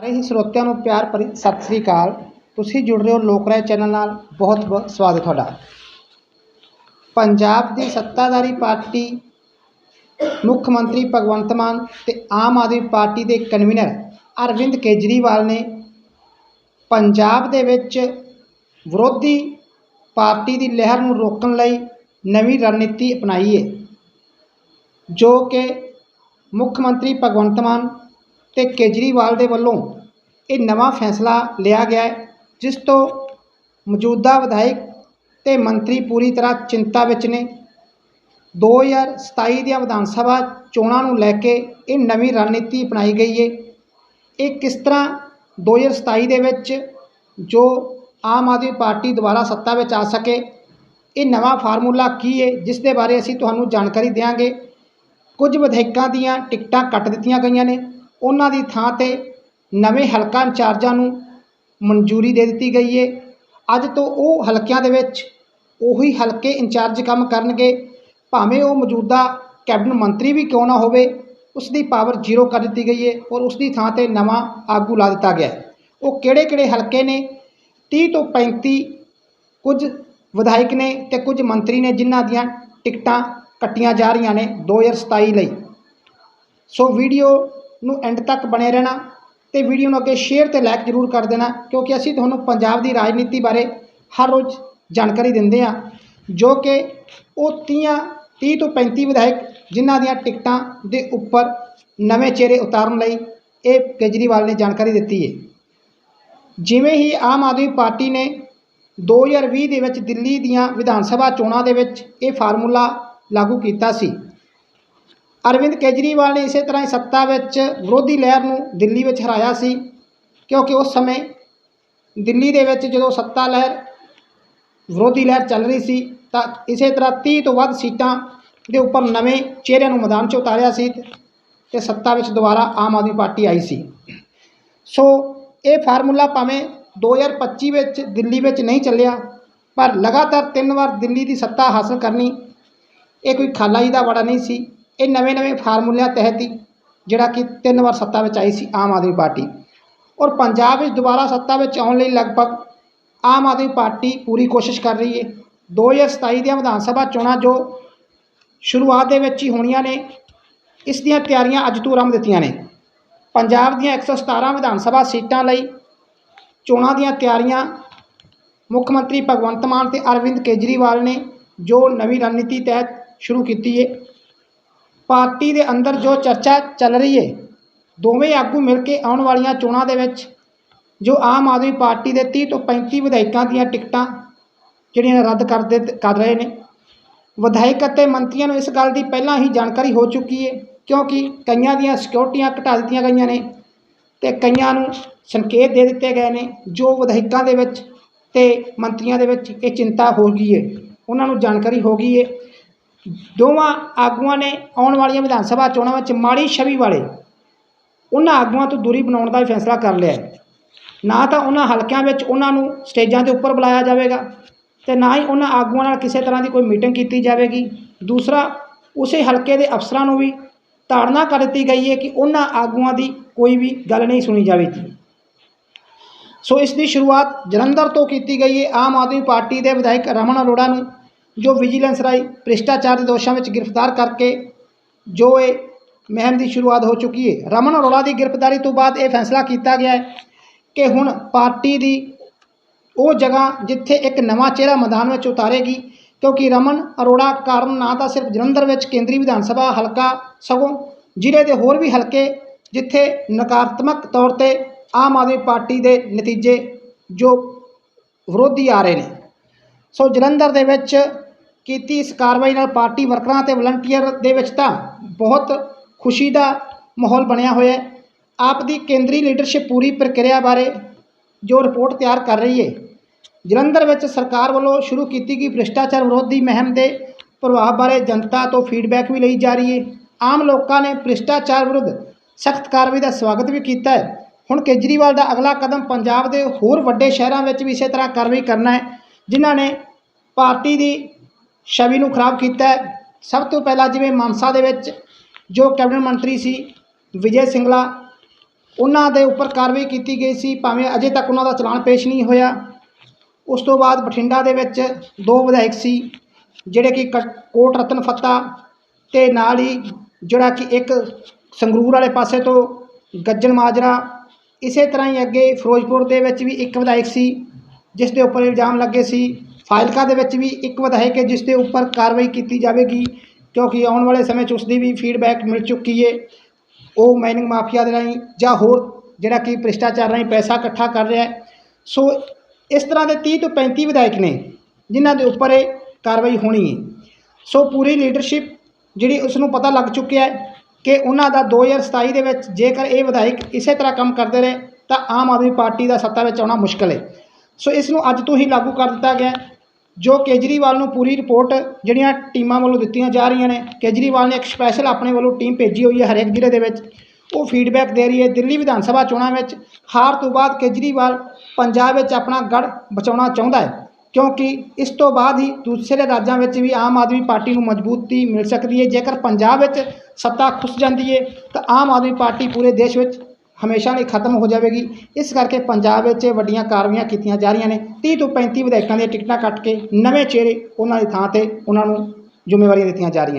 ਸਾਰੇ ਹੀ ਸਰੋਤਿਆਂ ਨੂੰ ਪਿਆਰ ਭਰੀ ਸਤਿ ਸ੍ਰੀ ਅਕਾਲ। ਤੁਸੀਂ ਜੁੜ ਰਹੇ ਹੋ ਲੋਕ ਰਾਏ ਚੈਨਲ ਨਾਲ। ਬਹੁਤ ਬਹੁਤ ਸਵਾਗਤ ਤੁਹਾਡਾ। ਪੰਜਾਬ ਦੀ ਸੱਤਾਧਾਰੀ ਪਾਰਟੀ ਮੁੱਖ ਮੰਤਰੀ ਭਗਵੰਤ ਮਾਨ ਤੇ ਆਮ ਆਦਮੀ ਪਾਰਟੀ ਦੇ ਕਨਵੀਨਰ ਅਰਵਿੰਦ ਕੇਜਰੀਵਾਲ ਨੇ ਪੰਜਾਬ ਦੇ ਵਿੱਚ ਵਿਰੋਧੀ ਪਾਰਟੀ ਦੀ ਲਹਿਰ ਨੂੰ ਰੋਕਣ ਲਈ ਨਵੀਂ ਰਣਨੀਤੀ ਅਪਣਾਈ ਹੈ, ਜੋ ਕਿ ਮੁੱਖ ਮੰਤਰੀ ਭਗਵੰਤ ਮਾਨ ਤੇ ਕੇਜਰੀਵਾਲ ਦੇ ਵੱਲੋਂ ਇਹ ਨਵਾਂ ਫੈਸਲਾ ਲਿਆ ਗਿਆ ਹੈ, ਜਿਸ ਤੋਂ ਮੌਜੂਦਾ ਵਿਧਾਇਕ ਤੇ ਮੰਤਰੀ ਪੂਰੀ ਤਰ੍ਹਾਂ ਚਿੰਤਾ ਵਿੱਚ ਨੇ। 2027 ਦੀਆਂ ਵਿਧਾਨ ਸਭਾ ਚੋਣਾਂ ਨੂੰ ਲੈ ਕੇ ਇਹ ਨਵੀਂ ਰਣਨੀਤੀ ਅਪਣਾਈ ਗਈ ਹੈ ਇਹ ਕਿਸ ਤਰ੍ਹਾਂ 2027 ਦੇ ਵਿੱਚ ਜੋ ਆਮ ਆਦਮੀ ਪਾਰਟੀ ਦੁਬਾਰਾ ਸੱਤਾ ਵਿੱਚ ਆ ਸਕੇ, ਇਹ ਨਵਾਂ ਫਾਰਮੂਲਾ ਕੀ ਹੈ ਜਿਸ ਦੇ ਬਾਰੇ ਅਸੀਂ ਤੁਹਾਨੂੰ ਜਾਣਕਾਰੀ ਦੇਵਾਂਗੇ ਕੁਝ ਵਿਧਾਇਕਾਂ ਦੀਆਂ ਟਿਕਟਾਂ ਕੱਟ ਦਿੱਤੀਆਂ ਗਈਆਂ ਨੇ। ਉਹਨਾਂ ਦੀ ਥਾਂ ਤੇ ਨਵੇਂ ਹਲਕਾ ਇੰਚਾਰਜਾਂ ਨੂੰ ਮਨਜ਼ੂਰੀ ਦੇ ਦਿੱਤੀ ਗਈ ਹੈ ਅੱਜ ਤੋਂ ਉਹ ਹਲਕਿਆਂ ਦੇ ਵਿੱਚ ਉਹੀ ਹਲਕੇ ਇੰਚਾਰਜ ਕੰਮ ਕਰਨਗੇ। ਭਾਵੇਂ ਉਹ ਮੌਜੂਦਾ ਕੈਬਨਿਟ ਮੰਤਰੀ ਵੀ ਕਿਉਂ ਨਾ ਹੋਵੇ ਉਸ ਦੀ ਪਾਵਰ ਜ਼ੀਰੋ ਕਰ ਦਿੱਤੀ ਗਈ ਹੈ ਔਰ ਉਸ ਦੀ ਥਾਂ ਤੇ ਨਵਾਂ ਆਗੂ ਲਾ ਦਿੱਤਾ ਗਿਆ ਹੈ। ਉਹ ਕਿਹੜੇ ਕਿਹੜੇ ਹਲਕੇ ਨੇ? 30 ਤੋਂ 35 ਕੁਝ ਵਿਧਾਇਕ ਨੇ ਤੇ ਕੁਝ ਮੰਤਰੀ ਨੇ ਜਿਨ੍ਹਾਂ ਦੀਆਂ ਟਿਕਟਾਂ ਕੱਟੀਆਂ ਜਾ ਰਹੀਆਂ ਨੇ 2027 ਲਈ। ਸੋ ਵੀਡੀਓ ਨੂੰ ਐਂਡ ਤੱਕ ਬਣੇ ਰਹਿਣਾ ਤੇ ਵੀਡੀਓ ਨੂੰ ਅੱਗੇ ਸ਼ੇਅਰ ਤੇ ਲਾਈਕ ਜ਼ਰੂਰ ਕਰ ਦੇਣਾ, ਕਿਉਂਕਿ ਅਸੀਂ ਤੁਹਾਨੂੰ ਪੰਜਾਬ ਦੀ ਰਾਜਨੀਤੀ ਬਾਰੇ ਹਰ ਰੋਜ਼ ਜਾਣਕਾਰੀ ਦਿੰਦੇ ਹਾਂ, ਜੋ ਕਿ ਉਹ 30 30 ਤੋਂ 35 ਵਿਧਾਇਕ ਜਿਨ੍ਹਾਂ ਦੀਆਂ ਟਿਕਟਾਂ ਦੇ ਉੱਪਰ ਨਵੇਂ ਚਿਹਰੇ ਉਤਾਰਨ ਲਈ ਇਹ ਕੇਜਰੀਵਾਲ ਨੇ ਜਾਣਕਾਰੀ ਦਿੱਤੀ ਹੈ। ਜਿਵੇਂ ਹੀ ਆਮ ਆਦਮੀ ਪਾਰਟੀ ਨੇ 2020 ਦੇ ਵਿੱਚ ਦਿੱਲੀ ਦੀਆਂ ਵਿਧਾਨ ਸਭਾ ਚੋਣਾਂ ਦੇ ਵਿੱਚ ਇਹ ਫਾਰਮੂਲਾ ਲਾਗੂ ਕੀਤਾ ਸੀ ਅਰਵਿੰਦ ਕੇਜਰੀਵਾਲ ਨੇ ਇਸੇ ਤਰ੍ਹਾਂ ਹੀ ਸੱਤਾ ਵਿੱਚ ਵਿਰੋਧੀ ਲਹਿਰ ਨੂੰ ਦਿੱਲੀ ਵਿੱਚ ਹਰਾਇਆ ਸੀ, ਕਿਉਂਕਿ ਉਸ ਸਮੇਂ ਦਿੱਲੀ ਦੇ ਵਿੱਚ ਜਦੋਂ ਸੱਤਾ ਲਹਿਰ, ਵਿਰੋਧੀ ਲਹਿਰ ਚੱਲ ਰਹੀ ਸੀ, ਤਾਂ ਇਸੇ ਤਰ੍ਹਾਂ 30 ਤੋਂ ਵੱਧ ਸੀਟਾਂ ਦੇ ਉੱਪਰ ਨਵੇਂ ਚਿਹਰਿਆਂ ਨੂੰ ਮੈਦਾਨ 'ਚ ਉਤਾਰਿਆ ਸੀ ਤੇ ਸੱਤਾ ਵਿੱਚ ਦੁਬਾਰਾ ਆਮ ਆਦਮੀ ਪਾਰਟੀ ਆਈ ਸੀ। ਸੋ ਇਹ ਫਾਰਮੂਲਾ ਭਾਵੇਂ 2025 ਵਿੱਚ ਦਿੱਲੀ ਵਿੱਚ ਨਹੀਂ ਚੱਲਿਆ, ਪਰ ਲਗਾਤਾਰ ਤਿੰਨ ਵਾਰ ਦਿੱਲੀ ਦੀ ਸੱਤਾ ਹਾਸਲ ਕਰਨੀ, ਇਹ ਕੋਈ ਖਾਲਾਈ ਦਾ ਬੜਾ ਨਹੀਂ ਸੀ। ਇਹ ਨਵੇਂ-ਨਵੇਂ ਫਾਰਮੂਲਿਆਂ ਤਹਿਤ ਹੀ ਜਿਹੜਾ ਕਿ ਤਿੰਨ ਵਾਰ ਸੱਤਾ ਵਿੱਚ ਆਈ ਸੀ ਆਮ ਆਦਮੀ ਪਾਰਟੀ। ਔਰ ਪੰਜਾਬ ਵਿੱਚ ਦੁਬਾਰਾ ਸੱਤਾ ਵਿੱਚ ਆਉਣ ਲਈ ਲਗਭਗ ਆਮ ਆਦਮੀ ਪਾਰਟੀ ਪੂਰੀ ਕੋਸ਼ਿਸ਼ ਕਰ ਰਹੀ ਹੈ। 2027 ਦੀਆਂ ਵਿਧਾਨ ਸਭਾ ਚੋਣਾਂ ਜੋ ਸ਼ੁਰੂਆਤ ਦੇ ਵਿੱਚ ਹੀ ਹੋਣੀਆਂ ਨੇ, ਇਸ ਦੀਆਂ ਤਿਆਰੀਆਂ ਅੱਜ ਤੋਂ ਆਰੰਭ ਦਿੱਤੀਆਂ ਨੇ। ਪੰਜਾਬ ਦੀਆਂ 117 ਵਿਧਾਨ ਸਭਾ ਸੀਟਾਂ ਲਈ ਚੋਣਾਂ ਦੀਆਂ ਤਿਆਰੀਆਂ ਮੁੱਖ ਮੰਤਰੀ ਭਗਵੰਤ ਮਾਨ ਤੇ ਅਰਵਿੰਦ ਕੇਜਰੀਵਾਲ ਨੇ ਜੋ ਨਵੀਂ ਰਣਨੀਤੀ ਤਹਿਤ ਸ਼ੁਰੂ ਕੀਤੀ ਹੈ। ਪਾਰਟੀ ਦੇ ਅੰਦਰ ਜੋ ਚਰਚਾ ਚੱਲ ਰਹੀ ਹੈ ਦੋਵੇਂ ਆਗੂ ਮਿਲ ਕੇ ਆਉਣ ਵਾਲੀਆਂ ਚੋਣਾਂ ਦੇ ਵਿੱਚ, ਜੋ ਆਮ ਆਦਮੀ ਪਾਰਟੀ ਦੇ 30 ਤੋਂ 35 ਵਿਧਾਇਕਾਂ ਦੀਆਂ ਟਿਕਟਾਂ ਜਿਹੜੀਆਂ ਰੱਦ ਕਰ ਦੇ, ਕਰ ਰਹੇ ਨੇ। ਵਿਧਾਇਕ ਅਤੇ ਮੰਤਰੀਆਂ ਨੂੰ ਇਸ ਗੱਲ ਦੀ ਪਹਿਲਾਂ ਹੀ ਜਾਣਕਾਰੀ ਹੋ ਚੁੱਕੀ ਹੈ ਕਿਉਂਕਿ ਕਈਆਂ ਦੀਆਂ ਸਿਕਿਉਰਟੀਆਂ ਘਟਾ ਦਿੱਤੀਆਂ ਗਈਆਂ ਨੇ ਤੇ ਕਈਆਂ ਨੂੰ ਸੰਕੇਤ ਦੇ ਦਿੱਤੇ ਗਏ ਨੇ, ਜੋ ਵਿਧਾਇਕਾਂ ਦੇ ਵਿੱਚ ਤੇ ਮੰਤਰੀਆਂ ਦੇ ਵਿੱਚ ਇਹ ਚਿੰਤਾ ਹੋ ਗਈ ਹੈ ਉਹਨਾਂ ਨੂੰ ਜਾਣਕਾਰੀ ਹੋ ਗਈ ਹੈ ਦੋਵਾਂ ਆਗੂਆਂ ਨੇ ਆਉਣ ਵਾਲੀਆਂ ਵਿਧਾਨ ਸਭਾ ਚੋਣਾਂ ਵਿੱਚ ਮਾੜੀ ਛਵੀ ਵਾਲੇ ਉਹਨਾਂ ਆਗੂਆਂ ਤੋਂ ਦੂਰੀ ਬਣਾਉਣ ਦਾ ਵੀ ਫੈਸਲਾ ਕਰ ਲਿਆ ਹੈ। ਨਾ ਤਾਂ ਉਹਨਾਂ ਹਲਕਿਆਂ ਵਿੱਚ ਉਹਨਾਂ ਨੂੰ ਸਟੇਜਾਂ ਦੇ ਉੱਪਰ ਬੁਲਾਇਆ ਜਾਵੇਗਾ ਤੇ ਨਾ ਹੀ ਉਹਨਾਂ ਆਗੂਆਂ ਨਾਲ ਕਿਸੇ ਤਰ੍ਹਾਂ ਦੀ ਕੋਈ ਮੀਟਿੰਗ ਕੀਤੀ ਜਾਵੇਗੀ। ਦੂਸਰਾ, ਉਸੇ ਹਲਕੇ ਦੇ ਅਫਸਰਾਂ ਨੂੰ ਵੀ ਤਾੜਨਾ ਕਰ ਦਿੱਤੀ ਗਈ ਹੈ ਕਿ ਉਹਨਾਂ ਆਗੂਆਂ ਦੀ ਕੋਈ ਵੀ ਗੱਲ ਨਹੀਂ ਸੁਣੀ ਜਾਵੇਗੀ। ਸੋ ਇਸ ਦੀ ਸ਼ੁਰੂਆਤ ਜਲੰਧਰ ਤੋਂ ਕੀਤੀ ਗਈ ਹੈ। ਆਮ ਆਦਮੀ ਪਾਰਟੀ ਦੇ ਵਿਧਾਇਕ ਰਮਨ ਅਰੋੜਾ ਨੂੰ ਜੋ ਵਿਜੀਲੈਂਸ ਰਾਈ ਭ੍ਰਿਸ਼ਟਾਚਾਰ ਦੇ ਦੋਸ਼ਾਂ ਵਿੱਚ ਗ੍ਰਿਫਤਾਰ ਕਰਕੇ ਜੋ ਇਹ ਮੁਹਿੰਮ ਦੀ ਸ਼ੁਰੂਆਤ ਹੋ ਚੁੱਕੀ ਹੈ। ਰਮਨ ਅਰੋੜਾ ਦੀ ਗ੍ਰਿਫਤਾਰੀ ਤੋਂ ਬਾਅਦ ਇਹ ਫੈਸਲਾ ਕੀਤਾ ਗਿਆ ਹੈ ਕਿ ਹੁਣ ਪਾਰਟੀ ਦੀ ਉਹ ਜਗ੍ਹਾ ਜਿੱਥੇ ਇੱਕ ਨਵਾਂ ਚਿਹਰਾ ਮੈਦਾਨ ਵਿੱਚ ਉਤਾਰੇਗੀ, ਕਿਉਂਕਿ ਰਮਨ ਅਰੋੜਾ ਕਾਰਨ ਨਾ ਤਾਂ ਸਿਰਫ ਜਲੰਧਰ ਵਿੱਚ ਕੇਂਦਰੀ ਵਿਧਾਨ ਸਭਾ ਹਲਕਾ ਸਗੋਂ ਜ਼ਿਲ੍ਹੇ ਦੇ ਹੋਰ ਵੀ ਹਲਕੇ ਜਿੱਥੇ ਨਕਾਰਾਤਮਕ ਤੌਰ ਤੇ ਆਮ ਆਦਮੀ ਪਾਰਟੀ ਦੇ ਨਤੀਜੇ ਜੋ ਵਿਰੋਧੀ ਆ ਰਹੇ ਨੇ। ਸੋ ਜਲੰਧਰ ਦੇ ਵਿੱਚ ਕੀਤੀ ਇਸ ਕਾਰਵਾਈ ਨਾਲ ਪਾਰਟੀ ਵਰਕਰਾਂ ਤੇ ਵਲੰਟੀਅਰ ਦੇ ਵਿੱਚ ਤਾਂ ਬਹੁਤ ਖੁਸ਼ੀ ਦਾ ਮਾਹੌਲ ਬਣਿਆ ਹੋਇਆ ਹੈ। ਆਪ ਦੀ ਕੇਂਦਰੀ ਲੀਡਰਸ਼ਿਪ ਪੂਰੀ ਪ੍ਰਕਿਰਿਆ ਬਾਰੇ ਜੋ ਰਿਪੋਰਟ ਤਿਆਰ ਕਰ ਰਹੀ ਹੈ, ਜਲੰਧਰ ਵਿੱਚ ਸਰਕਾਰ ਵੱਲੋਂ ਸ਼ੁਰੂ ਕੀਤੀ ਗਈ ਭ੍ਰਿਸ਼ਟਾਚਾਰ ਵਿਰੋਧੀ ਮੁਹਿੰਮ ਦੇ ਪ੍ਰਭਾਵ ਬਾਰੇ ਜਨਤਾ ਤੋਂ ਫੀਡਬੈਕ ਵੀ ਲਈ ਜਾ ਰਹੀ ਹੈ। ਆਮ ਲੋਕਾਂ ਨੇ ਭ੍ਰਿਸ਼ਟਾਚਾਰ ਵਿਰੁੱਧ ਸਖਤ ਕਾਰਵਾਈ ਦਾ ਸਵਾਗਤ ਵੀ ਕੀਤਾ ਹੈ। ਹੁਣ ਕੇਜਰੀਵਾਲ ਦਾ ਅਗਲਾ ਕਦਮ ਪੰਜਾਬ ਦੇ ਹੋਰ ਵੱਡੇ ਸ਼ਹਿਰਾਂ ਵਿੱਚ ਵੀ ਇਸੇ ਤਰ੍ਹਾਂ ਕਾਰਵਾਈ ਕਰਨਾ ਹੈ, ਜਿਨ੍ਹਾਂ ਨੇ ਪਾਰਟੀ ਦੀ ਛਵੀ ਨੂੰ ਖਰਾਬ ਕੀਤਾ ਹੈ। ਸਭ ਤੋਂ ਪਹਿਲਾਂ ਜਿਵੇਂ ਮਾਨਸਾ ਦੇ ਵਿੱਚ ਜੋ ਕੈਬਨਿਟ ਮੰਤਰੀ ਸੀ ਵਿਜੇ ਸਿੰਗਲਾ, ਉਹਨਾਂ ਦੇ ਉੱਪਰ ਕਾਰਵਾਈ ਕੀਤੀ ਗਈ ਸੀ, ਭਾਵੇਂ ਅਜੇ ਤੱਕ ਉਹਨਾਂ ਦਾ ਚਲਾਨ ਪੇਸ਼ ਨਹੀਂ ਹੋਇਆ। ਉਸ ਤੋਂ ਬਾਅਦ ਬਠਿੰਡਾ ਦੇ ਵਿੱਚ ਦੋ ਵਿਧਾਇਕ ਸੀ, ਜਿਹੜੇ ਕਿ ਕ- ਕੋਟ ਰਤਨ ਫੱਤਾ ਤੇ ਨਾਲ ਹੀ ਜਿਹੜਾ ਕਿ ਇੱਕ ਸੰਗਰੂਰ ਵਾਲੇ ਪਾਸੇ ਤੋਂ ਗੱਜਣ ਮਾਜਰਾ, ਇਸੇ ਤਰ੍ਹਾਂ ਹੀ ਅੱਗੇ ਫਿਰੋਜ਼ਪੁਰ ਦੇ ਵਿੱਚ ਵੀ ਇੱਕ ਵਿਧਾਇਕ ਸੀ, ਜਿਸ ਦੇ ਉੱਪਰ ਇਲਜ਼ਾਮ ਲੱਗੇ ਸੀ। ਫਾਇਲਕਾ ਦੇ ਵਿੱਚ ਵੀ ਇੱਕ ਵਿਧਾਇਕ ਹੈ ਜਿਸ ਦੇ ਉੱਪਰ ਕਾਰਵਾਈ ਕੀਤੀ ਜਾਵੇਗੀ, ਕਿਉਂਕਿ ਆਉਣ ਵਾਲੇ ਸਮੇਂ 'ਚ ਉਸ ਦੀ ਵੀ ਫੀਡਬੈਕ ਮਿਲ ਚੁੱਕੀ ਹੈ ਉਹ ਮਾਈਨਿੰਗ ਮਾਫੀਆ ਦੇ ਰਾਹੀਂ ਜਾਂ ਹੋਰ ਜਿਹੜਾ ਕਿ ਭ੍ਰਿਸ਼ਟਾਚਾਰ ਰਾਹੀਂ ਪੈਸਾ ਇਕੱਠਾ ਕਰ ਰਿਹਾ ਸੋ ਇਸ ਤਰ੍ਹਾਂ ਦੇ 30 ਤੋਂ 35 ਵਿਧਾਇਕ ਨੇ, ਜਿਨ੍ਹਾਂ ਦੇ ਉੱਪਰ ਇਹ ਕਾਰਵਾਈ ਹੋਣੀ ਹੈ ਸੋ ਪੂਰੀ ਲੀਡਰਸ਼ਿਪ ਜਿਹੜੀ ਉਸ ਨੂੰ ਪਤਾ ਲੱਗ ਚੁੱਕਿਆ ਹੈ ਕਿ ਉਹਨਾਂ ਦਾ 2027 ਦੇ ਵਿੱਚ ਜੇਕਰ ਇਹ ਵਿਧਾਇਕ ਇਸੇ ਤਰ੍ਹਾਂ ਕੰਮ ਕਰਦੇ ਰਹੇ, ਤਾਂ ਆਮ ਆਦਮੀ ਪਾਰਟੀ ਦਾ ਸੱਤਾ ਵਿੱਚ ਆਉਣਾ ਮੁਸ਼ਕਲ ਹੈ ਸੋ ਇਸ ਨੂੰ ਅੱਜ ਤੋਂ ਹੀ ਲਾਗੂ ਕਰ ਦਿੱਤਾ ਗਿਆ ਜੋ ਕੇਜਰੀਵਾਲ ਨੂੰ ਪੂਰੀ ਰਿਪੋਰਟ ਜਿਹੜੀਆਂ ਟੀਮਾਂ ਵੱਲੋਂ ਦਿੱਤੀਆਂ ਜਾ ਰਹੀਆਂ ਨੇ, ਕੇਜਰੀਵਾਲ ਨੇ ਇੱਕ ਸਪੈਸ਼ਲ ਆਪਣੇ ਵੱਲੋਂ ਟੀਮ ਭੇਜੀ ਹੋਈ ਹੈ ਹਰੇਕ ਜ਼ਿਲ੍ਹੇ ਦੇ ਵਿੱਚ। ਉਹ ਫੀਡਬੈਕ ਦੇ ਰਹੀ ਹੈ ਦਿੱਲੀ ਵਿਧਾਨ ਸਭਾ ਚੋਣਾਂ ਵਿੱਚ। ਹਾਰ ਤੋਂ ਬਾਅਦ ਕੇਜਰੀਵਾਲ ਪੰਜਾਬ ਵਿੱਚ ਆਪਣਾ ਗੜ ਬਚਾਉਣਾ ਚਾਹੁੰਦਾ ਹੈ, ਕਿਉਂਕਿ ਇਸ ਤੋਂ ਬਾਅਦ ਹੀ ਦੂਸਰੇ ਰਾਜਾਂ ਵਿੱਚ ਵੀ ਆਮ ਆਦਮੀ ਪਾਰਟੀ ਨੂੰ ਮਜ਼ਬੂਤੀ ਮਿਲ ਸਕਦੀ ਹੈ। ਜੇਕਰ ਪੰਜਾਬ ਵਿੱਚ ਸੱਤਾ ਖੁੱਸ ਜਾਂਦੀ ਹੈ, ਤਾਂ ਆਮ ਆਦਮੀ ਪਾਰਟੀ ਪੂਰੇ ਦੇਸ਼ ਵਿੱਚ ਹਮੇਸ਼ਾ ਲਈ ਖਤਮ ਹੋ ਜਾਵੇਗੀ। ਇਸ ਕਰਕੇ ਪੰਜਾਬ ਵਿੱਚ ਵੱਡੀਆਂ ਕਾਰਵਾਈਆਂ ਕੀਤੀਆਂ ਜਾ ਰਹੀਆਂ ਨੇ। 30 ਤੋਂ 35 ਵਿਧਾਇਕਾਂ ਦੀਆਂ ਟਿਕਟਾਂ ਕੱਟ ਕੇ ਨਵੇਂ ਚਿਹਰੇ ਉਹਨਾਂ ਦੀ ਥਾਂ ਤੇ ਉਹਨਾਂ ਨੂੰ ਜ਼ਿੰਮੇਵਾਰੀਆਂ ਦਿੱਤੀਆਂ ਜਾ ਰਹੀਆਂ